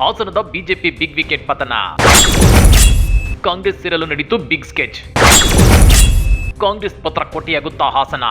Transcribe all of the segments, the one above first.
ಹಾಸನದ BJP big wicket ಪತನ. ಕಾಂಗ್ರೆಸ್ ಸೇರಲು ನಡೀತು ಬಿಗ್ ಸ್ಕೆಚ್. ಕಾಂಗ್ರೆಸ್ ಪತ್ರ ಕೊಟ್ಟಿಯಾಗುತ್ತಾ ಹಾಸನ.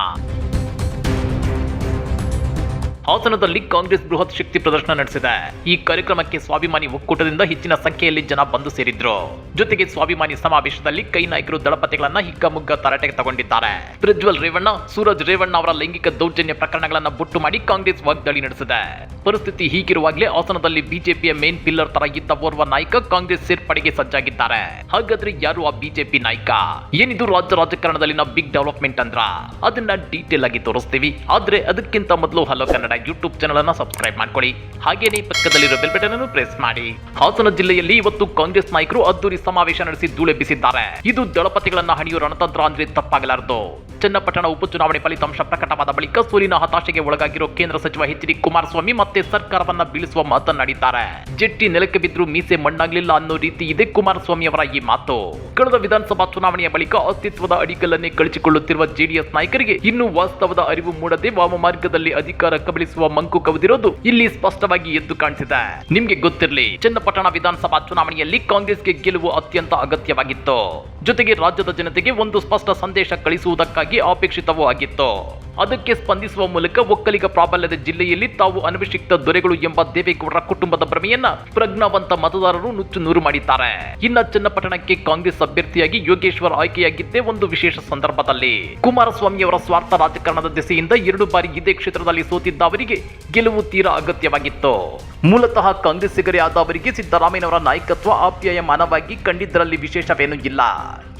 ಹಾಸನದಲ್ಲಿ ಕಾಂಗ್ರೆಸ್ ಬೃಹತ್ ಶಕ್ತಿ ಪ್ರದರ್ಶನ ನಡೆಸಿದೆ. ಈ ಕಾರ್ಯಕ್ರಮಕ್ಕೆ ಸ್ವಾಭಿಮಾನಿ ಒಕ್ಕೂಟದಿಂದ ಹೆಚ್ಚಿನ ಸಂಖ್ಯೆಯಲ್ಲಿ ಜನ ಬಂದು ಸೇರಿದ್ರು. ಜೊತೆಗೆ ಸ್ವಾಭಿಮಾನಿ ಸಮಾವೇಶದಲ್ಲಿ ಕೈ ನಾಯಕರು ದಳಪತಿಗಳನ್ನ ಹಿಗ್ಗಮುಗ್ಗ ತರಾಟೆಗೆ ತಗೊಂಡಿದ್ದಾರೆ. ಪ್ರಜ್ವಲ್ ರೇವಣ್ಣ, ಸೂರಜ್ ರೇವಣ್ಣ ಅವರ ಲೈಂಗಿಕ ದೌರ್ಜನ್ಯ ಪ್ರಕರಣಗಳನ್ನ ಬುಟ್ಟು ಮಾಡಿ ಕಾಂಗ್ರೆಸ್ ವಾಗ್ದಾಳಿ ನಡೆಸಿದೆ. ಪರಿಸ್ಥಿತಿ ಹೀಗಿರುವಾಗಲೇ ಹಾಸನದಲ್ಲಿ ಬಿಜೆಪಿಯ ಮೇನ್ ಪಿಲ್ಲರ್ ತರ ಇದ್ದ ಓರ್ವ ನಾಯಕ ಕಾಂಗ್ರೆಸ್ ಸೇರ್ಪಡೆಗೆ ಸಜ್ಜಾಗಿದ್ದಾರೆ. ಹಾಗಾದ್ರೆ ಯಾರು ಆ ಬಿಜೆಪಿ ನಾಯಕ? ಏನಿದು ರಾಜ್ಯ ರಾಜಕಾರಣದಲ್ಲಿನ ಬಿಗ್ ಡೆವಲಪ್ಮೆಂಟ್ ಅಂದ್ರ? ಅದನ್ನ ಡೀಟೇಲ್ ಆಗಿ ತೋರಿಸ್ತೀವಿ. ಆದ್ರೆ ಅದಕ್ಕಿಂತ ಮೊದಲು ಹಲೋ ಕನ್ನಡ ಯೂಟ್ಯೂಬ್ ಚಾನಲ್ ಅನ್ನು ಸಬ್ಸ್ಕ್ರೈಬ್ ಮಾಡ್ಕೊಳ್ಳಿ. ಹಾಗೇನೇ ಪಕ್ಕದಲ್ಲಿರೋ ಬೆಲ್ ಬಟನ್ ಅನ್ನು ಪ್ರೆಸ್ ಮಾಡಿ. ಹಾಸನ ಜಿಲ್ಲೆಯಲ್ಲಿ ಇವತ್ತು ಕಾಂಗ್ರೆಸ್ ನಾಯಕರು ಅದ್ದೂರಿ ಸಮಾವೇಶ ನಡೆಸಿ ಧೂಳೆಬ್ಬಿಸಿದ್ದಾರೆ. ಇದು ದಳಪತಿಗಳನ್ನ ಹಣಿಯುವ ರಣತಂತ್ರ ಅಂದ್ರೆ ತಪ್ಪಾಗಲಾರದು. ಚನ್ನಪಟ್ಟಣ ಉಪಚುನಾವಣೆ ಫಲಿತಾಂಶ ಪ್ರಕಟವಾದ ಬಳಿಕ ಸೋಲಿನ ಹತಾಶೆಗೆ ಒಳಗಾಗಿರೋ ಕೇಂದ್ರ ಸಚಿವ ಎಚ್ ಡಿ ಕುಮಾರಸ್ವಾಮಿ ಮತ್ತೆ ಸರ್ಕಾರವನ್ನ ಬೀಳಿಸುವ ಮಾತನಾಡಿದ್ದಾರೆ ಜೆಟ್ಟಿ ನೆಲಕ್ಕೆ ಬಿದ್ದರೂ ಮೀಸೆ ಮಣ್ಣಾಗ್ಲಿಲ್ಲ ಅನ್ನೋ ರೀತಿ ಇದೆ ಕುಮಾರಸ್ವಾಮಿ ಅವರ ಈ ಮಾತು. ಕಳೆದ ವಿಧಾನಸಭಾ ಚುನಾವಣೆಯ ಬಳಿಕ ಅಸ್ತಿತ್ವದ ಅಡಿಗಲ್ಲನ್ನೇ ಕಳಚಿಕೊಳ್ಳುತ್ತಿರುವ ಜೆಡಿಎಸ್ ನಾಯಕರಿಗೆ ಇನ್ನು ವಾಸ್ತವದ ಅರಿವು ಮೂಡದೆ ವಾಮಮಾರ್ಗದಲ್ಲಿ ಮಾರ್ಗದಲ್ಲಿ ಅಧಿಕಾರ ಕಬಳಿಸುವ ಮಂಕು ಕವಿದಿರೋದು ಇಲ್ಲಿ ಸ್ಪಷ್ಟವಾಗಿ ಎದ್ದು ಕಾಣಿಸಿದೆ. ನಿಮ್ಗೆ ಗೊತ್ತಿರಲಿ, ಚನ್ನಪಟ್ಟಣ ವಿಧಾನಸಭಾ ಚುನಾವಣೆಯಲ್ಲಿ ಕಾಂಗ್ರೆಸ್ಗೆ ಗೆಲುವು ಅತ್ಯಂತ ಅಗತ್ಯವಾಗಿತ್ತು. ಜೊತೆಗೆ ರಾಜ್ಯದ ಜನತೆಗೆ ಒಂದು ಸ್ಪಷ್ಟ ಸಂದೇಶ ಕಳಿಸುವುದಕ್ಕಾಗಿ ಅಪೇಕ್ಷಿತವೂ ಆಗಿತ್ತು. ಅದಕ್ಕೆ ಸ್ಪಂದಿಸುವ ಮೂಲಕ ಒಕ್ಕಲಿಗ ಪ್ರಾಬಲ್ಯದ ಜಿಲ್ಲೆಯಲ್ಲಿ ತಾವು ಅನಭಿಷಿಕ್ತ ದೊರೆಗಳು ಎಂಬ ದೇವೇಗೌಡರ ಕುಟುಂಬದ ಭ್ರಮೆಯನ್ನ ಪ್ರಜ್ಞಾವಂತ ಮತದಾರರು ನುಚ್ಚು ನೂರು ಮಾಡಿದ್ದಾರೆ. ಇನ್ನ ಚನ್ನಪಟ್ಟಣಕ್ಕೆ ಕಾಂಗ್ರೆಸ್ ಅಭ್ಯರ್ಥಿಯಾಗಿ ಯೋಗೇಶ್ವರ್ ಆಯ್ಕೆಯಾಗಿದ್ದೇ ಒಂದು ವಿಶೇಷ ಸಂದರ್ಭದಲ್ಲಿ. ಕುಮಾರಸ್ವಾಮಿ ಅವರ ಸ್ವಾರ್ಥ ರಾಜಕಾರಣದ ದೆಸೆಯಿಂದ ಎರಡು ಬಾರಿ ಇದೇ ಕ್ಷೇತ್ರದಲ್ಲಿ ಸೋತಿದ್ದ ಅವರಿಗೆ ಗೆಲುವು ತೀರಾ ಅಗತ್ಯವಾಗಿತ್ತು. ಮೂಲತಃ ಕಾಂಗ್ರೆಸ್ಸಿಗರೇ ಆದ ಅವರಿಗೆ ಸಿದ್ದರಾಮಯ್ಯನವರ ನಾಯಕತ್ವ ಆಪ್ಯಾಯಮಾನವಾಗಿ ಕಂಡಿದ್ದರಲ್ಲಿ ವಿಶೇಷವೇನೂ ಇಲ್ಲ.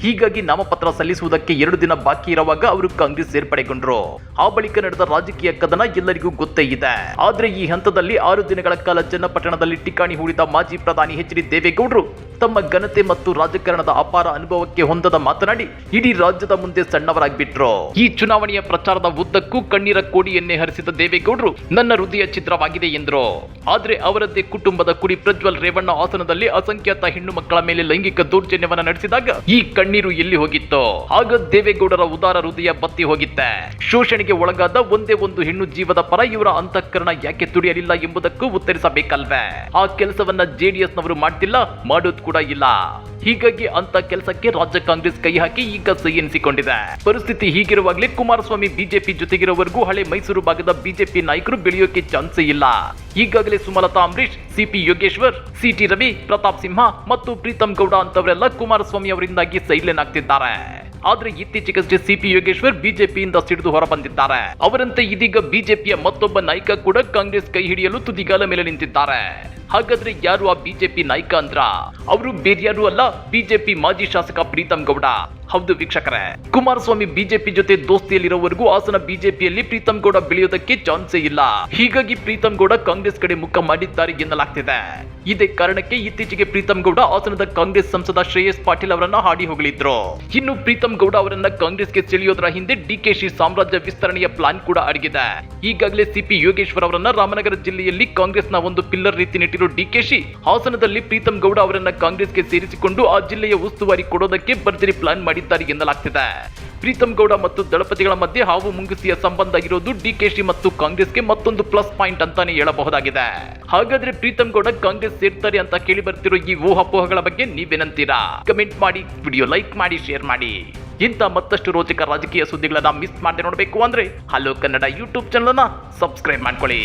ಹೀಗಾಗಿ ನಾಮಪತ್ರ ಸಲ್ಲಿಸುವುದಕ್ಕೆ ಎರಡು ದಿನ ಬಾಕಿ ಇರುವಾಗ ಅವರು ಕಾಂಗ್ರೆಸ್ ಸೇರ್ಪಡೆಗೊಂಡ್ರು. ಆ ಬಳಿಕ ನಡೆದ ರಾಜಕೀಯ ಕದನ ಎಲ್ಲರಿಗೂ ಗೊತ್ತೇ ಇದೆ. ಆದ್ರೆ ಈ ಹಂತದಲ್ಲಿ ಆರು ದಿನಗಳ ಕಾಲ ಚನ್ನಪಟ್ಟಣದಲ್ಲಿ ಟಿಕಾಣಿ ಹೂಡಿದ ಮಾಜಿ ಪ್ರಧಾನಿ ಎಚ್ ಡಿ ದೇವೇಗೌಡರು ತಮ್ಮ ಘನತೆ ಮತ್ತು ರಾಜಕಾರಣದ ಅಪಾರ ಅನುಭವಕ್ಕೆ ಹೊಂದದ ಮಾತನಾಡಿ ಇಡೀ ರಾಜ್ಯದ ಮುಂದೆ ಸಣ್ಣವರಾಗಿಬಿಟ್ರು. ಈ ಚುನಾವಣೆಯ ಪ್ರಚಾರದ ಉದ್ದಕ್ಕೂ ಕಣ್ಣೀರ ಕೋಡಿಯನ್ನೇ ಹರಿಸಿದ ದೇವೇಗೌಡರು ನನ್ನ ಹೃದಯ ಚಿತ್ರವಾಗಿದೆ ಎಂದರು. ಆದ್ರೆ ಅವರದ್ದೇ ಕುಟುಂಬದ ಕುಡಿ ಪ್ರಜ್ವಲ್ ರೇವಣ್ಣ ಆಸನದಲ್ಲಿ ಅಸಂಖ್ಯಾತ ಹೆಣ್ಣು ಮಕ್ಕಳ ಮೇಲೆ ಲೈಂಗಿಕ ದೌರ್ಜನ್ಯವನ್ನ ನಡೆಸಿದಾಗ ಈ ಕಣ್ಣೀರು ಎಲ್ಲಿ ಹೋಗಿತ್ತೋ, ಆಗ ದೇವೇಗೌಡರ ಉದಾರ ಹೃದಯ ಬತ್ತಿ ಹೋಗಿತ್ತೆ. ಶೋಷಣೆಗೆ ಒಳಗಾದ ಒಂದೇ ಒಂದು ಹೆಣ್ಣು ಜೀವದ ಪರ ಇವರ ಅಂತಃಕರಣ ಯಾಕೆ ತುಡಿಯಲಿಲ್ಲ ಎಂಬುದಕ್ಕೂ ಉತ್ತರಿಸಬೇಕಲ್ವೇ? ಆ ಕೆಲಸವನ್ನ ಜೆಡಿಎಸ್ ನವರು ಮಾಡ್ತಿಲ್ಲ, ಮಾಡೋದು ಕೂಡ ಇಲ್ಲ. ಹೀಗಾಗಿ ಅಂತ ಕೆಲಸಕ್ಕೆ ರಾಜ್ಯ ಕಾಂಗ್ರೆಸ್ ಕೈ ಹಾಕಿ ಈಗ ಸಹಿ ಎನಿಸಿಕೊಂಡಿದೆ. ಪರಿಸ್ಥಿತಿ ಹೀಗಿರುವಾಗಲೇ ಕುಮಾರಸ್ವಾಮಿ ಬಿಜೆಪಿ ಜೊತೆಗಿರುವವರೆಗೂ ಹಳೆ ಮೈಸೂರು ಭಾಗದ ಬಿಜೆಪಿ ನಾಯಕರು ಬೆಳೆಯೋಕೆ ಚಾನ್ಸೇ ಇಲ್ಲ. ಈಗಾಗಲೇ ಸುಮಲತಾ ಅಂಬರೀಶ್ ಸಿಪಿ ಯೋಗೇಶ್ವರ್ ಸಿಟಿ ರವಿ, ಪ್ರತಾಪ್ ಸಿಂಹ ಮತ್ತು ಪ್ರೀತಂ ಗೌಡ ಅಂತವರೆಲ್ಲ ಕುಮಾರಸ್ವಾಮಿ ಅವರಿಂದಾಗಿ ಸೈಲೆನ್ ಆಗ್ತಿದ್ದಾರೆ ಆದ್ರೆ ಇತ್ತೀಚೆಗಷ್ಟೇ ಸಿಪಿ ಯೋಗೇಶ್ವರ್ ಬಿಜೆಪಿಯಿಂದ ಸಿಡಿದು ಹೊರಬಂದಿದ್ದಾರೆ. ಅವರಂತೆ ಇದೀಗ ಬಿಜೆಪಿಯ ಮತ್ತೊಬ್ಬ ನಾಯಕ ಕೂಡ ಕಾಂಗ್ರೆಸ್ ಕೈ ಹಿಡಿಯಲು ತುದಿಗಾಲ ಮೇಲೆ ನಿಂತಿದ್ದಾರೆ. ಹಾಗಾದ್ರೆ ಯಾರು ಆ ಬಿಜೆಪಿ ನಾಯಕ ಅಂದ್ರ? ಅವರು ಬೇರ್ಯಾರು ಅಲ್ಲ, ಬಿಜೆಪಿ ಮಾಜಿ ಶಾಸಕ ಪ್ರೀತಂ ಗೌಡ. ಹೌದು ವೀಕ್ಷಕರೇ, ಕುಮಾರಸ್ವಾಮಿ ಬಿಜೆಪಿ ಜೊತೆ ದೋಸ್ತಿಯಲ್ಲಿರೋವರೆಗೂ ಹಾಸನ ಬಿಜೆಪಿಯಲ್ಲಿ ಪ್ರೀತಮ್ ಗೌಡ ಬೆಳೆಯೋದಕ್ಕೆ ಚಾನ್ಸೇ ಇಲ್ಲ. ಹೀಗಾಗಿ ಪ್ರೀತಮ್ ಗೌಡ ಕಾಂಗ್ರೆಸ್ ಕಡೆ ಮುಖ ಮಾಡಿದ್ದಾರೆ ಎನ್ನಲಾಗ್ತಿದೆ. ಇದೇ ಕಾರಣಕ್ಕೆ ಇತ್ತೀಚೆಗೆ ಪ್ರೀತಮ್ ಗೌಡ ಹಾಸನದ ಕಾಂಗ್ರೆಸ್ ಸಂಸದ ಶ್ರೇಯಸ್ ಪಾಟೀಲ್ ಅವರನ್ನ ಹಾಡಿ ಹೋಗಲಿದ್ರು ಇನ್ನು ಪ್ರೀತಮ್ ಗೌಡ ಅವರನ್ನ ಕಾಂಗ್ರೆಸ್ಗೆ ಸೆಳೆಯೋದರ ಹಿಂದೆ ಡಿಕೆಶಿ ಸಾಮ್ರಾಜ್ಯ ವಿಸ್ತರಣೆಯ ಪ್ಲಾನ್ ಕೂಡ ಅಡಗಿದೆ. ಈಗಾಗಲೇ ಸಿಪಿ ಯೋಗೇಶ್ವರ್ ಅವರನ್ನ ರಾಮನಗರ ಜಿಲ್ಲೆಯಲ್ಲಿ ಕಾಂಗ್ರೆಸ್ನ ಒಂದು ಪಿಲ್ಲರ್ ರೀತಿ ನೆಟ್ಟಿರೋ ಡಿಕೆಶಿ ಹಾಸನದಲ್ಲಿ ಪ್ರೀತಂ ಗೌಡ ಅವರನ್ನ ಕಾಂಗ್ರೆಸ್ಗೆ ಸೇರಿಸಿಕೊಂಡು ಆ ಜಿಲ್ಲೆಯ ಉಸ್ತುವಾರಿ ಕೊಡೋದಕ್ಕೆ ಭರ್ಜರಿ ಪ್ಲಾನ್ ಮಾಡಿದ್ದಾರೆ ಎನ್ನಲಾಗ್ತಿದೆ. ಪ್ರೀತಂ ಗೌಡ ಮತ್ತು ದಳಪತಿಗಳ ಮಧ್ಯೆ ಹಾವು ಮುಂಗುಸಿಯ ಸಂಬಂಧ ಇರೋದು ಡಿಕೆಶಿ ಮತ್ತು ಕಾಂಗ್ರೆಸ್ಗೆ ಮತ್ತೊಂದು ಪ್ಲಸ್ ಪಾಯಿಂಟ್ ಅಂತಾನೆ ಹೇಳಬಹುದಾಗಿದೆ. ಹಾಗಾದ್ರೆ ಪ್ರೀತಂ ಗೌಡ ಕಾಂಗ್ರೆಸ್ ಸೇರ್ತಾರೆ ಅಂತ ಕೇಳಿ ಬರ್ತಿರೋ ಈ ಊಹಾಪೋಹಗಳ ಬಗ್ಗೆ ನೀವೇನಂತೀರಾ? ಕಮೆಂಟ್ ಮಾಡಿ, ವಿಡಿಯೋ ಲೈಕ್ ಮಾಡಿ, ಶೇರ್ ಮಾಡಿ. ಇಂಥ ಮತ್ತಷ್ಟು ರೋಚಕ ರಾಜಕೀಯ ಸುದ್ದಿಗಳನ್ನ ಮಿಸ್ ಮಾಡದೆ ನೋಡಬೇಕು ಅಂದ್ರೆ ಹಲೋ ಕನ್ನಡ ಯೂಟ್ಯೂಬ್ ಚಾನಲ್ ಅನ್ನ ಸಬ್ಸ್ಕ್ರೈಬ್ ಮಾಡ್ಕೊಳ್ಳಿ.